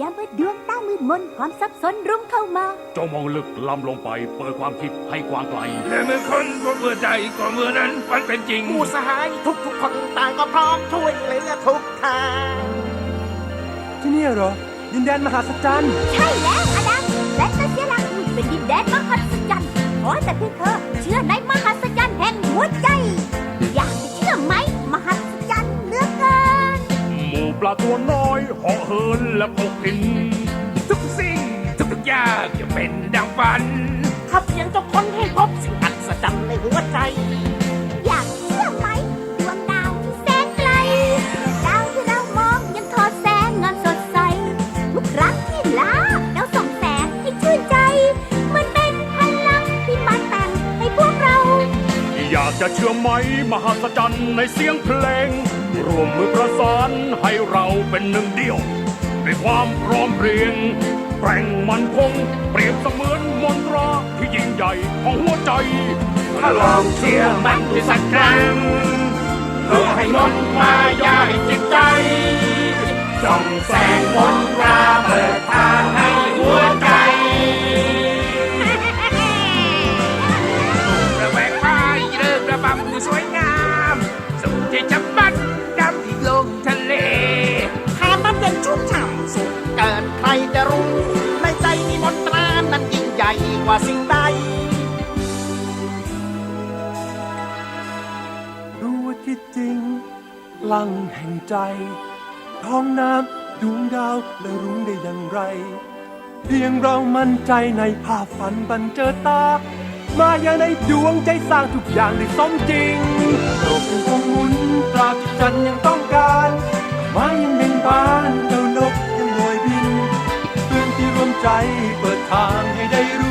ยามเมื่อดวงตามืดมนความสับสนรุมเข้ามาจงมองลึกล้ำลงไป เปิดความคิดให้กว้างไกลและเมื่อคนพบเมื่อใจก็เมื่อนั้นมันเป็นจริงผู้สหายทุกทุกๆคนต่างก็พร้อมช่วยเหลือทุกทาง ที่นี่เหรอ ดินแดนมหาสจรรย์ใช่แล้วอดัมและเตเซียลังอุดเป็นดินแดนมหัศจรรย์ขอแต่เพียงเธอเชื่อในมหัศจรรย์แห่งหัวใจ ปลาตัวน้อยเหาะเหินและพกพินทุกสิ่งทุกทุกอย่างจะเป็นดังฝัน ถ้าเพียงจะค้นให้พบสิ่งอัศจรรย์ในหัวใจ อยากเชื่อไหมดวงดาวที่แสนไกลดาวที่เรามองยังทอดแสงงามสดใส ทุกครั้งที่ลาากจะเชื่อไหมมหัศจรรย์ในเสียงเพลง รวมมือประสานให้เราเป็นหนึ่งเดียวด้วยความพร้อมเพรียงแกร่งมันคง เปรียบเสมือนมนตราที่ยิ่งใหญ่ของหัวใจ ถ้าลองเชื่อมันที่สักครั้งเพื่อให้มนต์มายาให้จิตใจส่องแสงมนตราเปิดทางให้หัวใจ กว่าสิ่งใดรู้ว่าที่จริงลังแห่งใจ ท้องน้ำดวงดาวและรุ้งได้อย่างไร เพียงเรามั่นใจในภาพฝันบันเจอตา มาอย่างในดวงใจสร้างทุกอย่างได้สมจริงโลกยังคงหมุนตราบที่จันยังต้องการมายังเป็นบานเจ้านกยังลอยบินเพื่อนที่ร่วมใจเปิดทาง Caldeiro